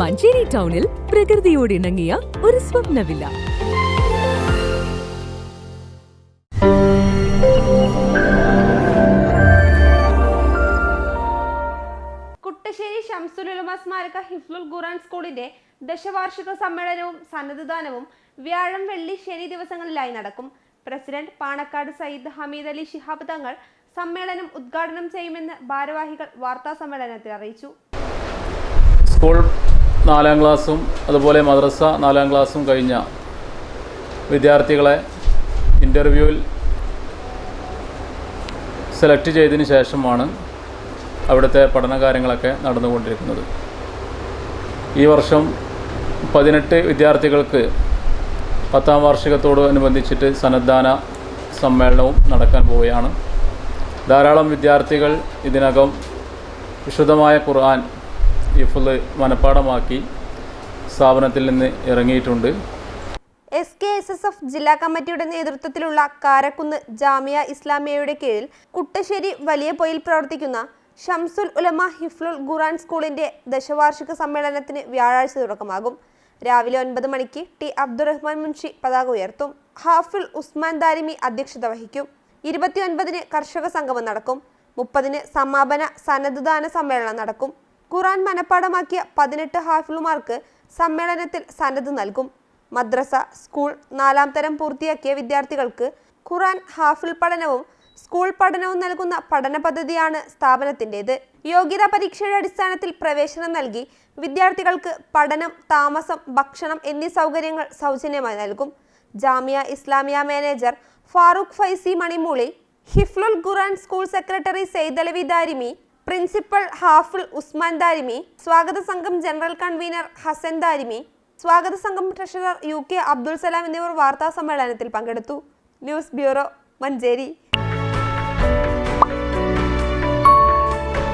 മഞ്ചേരി ടൗണിൽ പ്രകൃതിയോട് ഇണങ്ങിയ ഒരു സ്വപ്നവില്ല. കുട്ടശ്ശേരി ഷംസുലുലമ സ്മാരക ഹിഫ്ലുൽ ഖുറാൻ സ്കൂളിന്റെ ദശവാർഷിക സമ്മേളനവും സന്നദ്ധദാനവും വ്യാഴം വെള്ളി ശനി ദിവസങ്ങളിലായി നടക്കും. പ്രസിഡന്റ് പാണക്കാട് സയ്യിദ് ഹമീദ് അലി ശിഹാബ് തങ്ങൾ സമ്മേളനം ഉദ്ഘാടനം ചെയ്യുമെന്ന് ഭാരവാഹികൾ വാർത്താ സമ്മേളനത്തിൽ അറിയിച്ചു. സ്കൂൾ നാലാം ക്ലാസ്സും അതുപോലെ മദ്രസ നാലാം ക്ലാസ്സും കഴിഞ്ഞ വിദ്യാർത്ഥികളെ ഇന്റർവ്യൂവിൽ സെലക്ട് ചെയ്തതിന് ശേഷമാണ് അവിടുത്തെ പഠനകാര്യങ്ങളൊക്കെ നടന്നുകൊണ്ടിരിക്കുന്നത്. ഈ വർഷം പതിനെട്ട് വിദ്യാർത്ഥികൾക്ക് പത്താം വാർഷികത്തോട് അനുബന്ധിച്ചിട്ട് സന്നദ്ധാന സമ്മേളനവും നടക്കാൻ പോവുകയാണ്. ധാരാളം വിദ്യാർത്ഥികൾ ഇതിനകം വിശുദ്ധമായ ഖുർആൻ ഇഫുൽ മനഃപ്പാടമാക്കി സ്ഥാപനത്തിൽ നിന്ന് ഇറങ്ങിയിട്ടുണ്ട്. S K S S F ജില്ലാ കമ്മിറ്റിയുടെ നേതൃത്വത്തിലുള്ള കാരക്കുന്ന് ജാമിയ ഇസ്ലാമിയയുടെ കീഴിൽ കുട്ടശ്ശേരി വലിയ പൊയിൽ പ്രവർത്തിക്കുന്ന ഷംസുൽ ഉലമ ഹിഫ്ലുൽ ഖുറാൻ സ്കൂളിന്റെ ദശവാർഷിക സമ്മേളനത്തിന് വ്യാഴാഴ്ച തുടക്കമാകും. രാവിലെ ഒൻപത് മണിക്ക് ടി അബ്ദുറഹ്മാൻ മുൻഷി പതാക ഉയർത്തും. ഹാഫിൽ ഉസ്മാൻ ദാരിമി അധ്യക്ഷത വഹിക്കും. ഇരുപത്തിയൊൻപതിന് കർഷക സംഗമം നടക്കും. മുപ്പതിന് സമാപന സന്നദ്ധദാന സമ്മേളനം നടക്കും. ഖുറാൻ മനഃപ്പാടമാക്കിയ പതിനെട്ട് ഹാഫിളുമാർക്ക് സമ്മേളനത്തിൽ സന്നദ്ധ നൽകും. മദ്രസ സ്കൂൾ നാലാം തരം പൂർത്തിയാക്കിയ വിദ്യാർത്ഥികൾക്ക് ഖുറാൻ ഹാഫിൾ പഠനവും സ്കൂൾ പഠനവും നൽകുന്ന പഠന പദ്ധതിയാണ് സ്ഥാപനത്തിന്റെത്. യോഗ്യതാ പരീക്ഷയുടെ അടിസ്ഥാനത്തിൽ പ്രവേശനം നൽകി വിദ്യാർത്ഥികൾക്ക് പഠനം താമസം ഭക്ഷണം എന്നീ സൗകര്യങ്ങൾ സൗജന്യമായി നൽകും. Jamia Islamia manager Farooq Faizy Manimooli Hifzul Quran school secretary Saidalavi Darimi principal Hafiz Usman Darimi സ്വാഗത സംഘം ജനറൽ കൺവീനർ ഹസൻ ദാരിമി സ്വാഗത സംഘം treasurer U K Abdul Salam എന്നിവർ വാർത്താ സമ്മേളനത്തിൽ പങ്കെടുത്തു. News bureau Manjeri.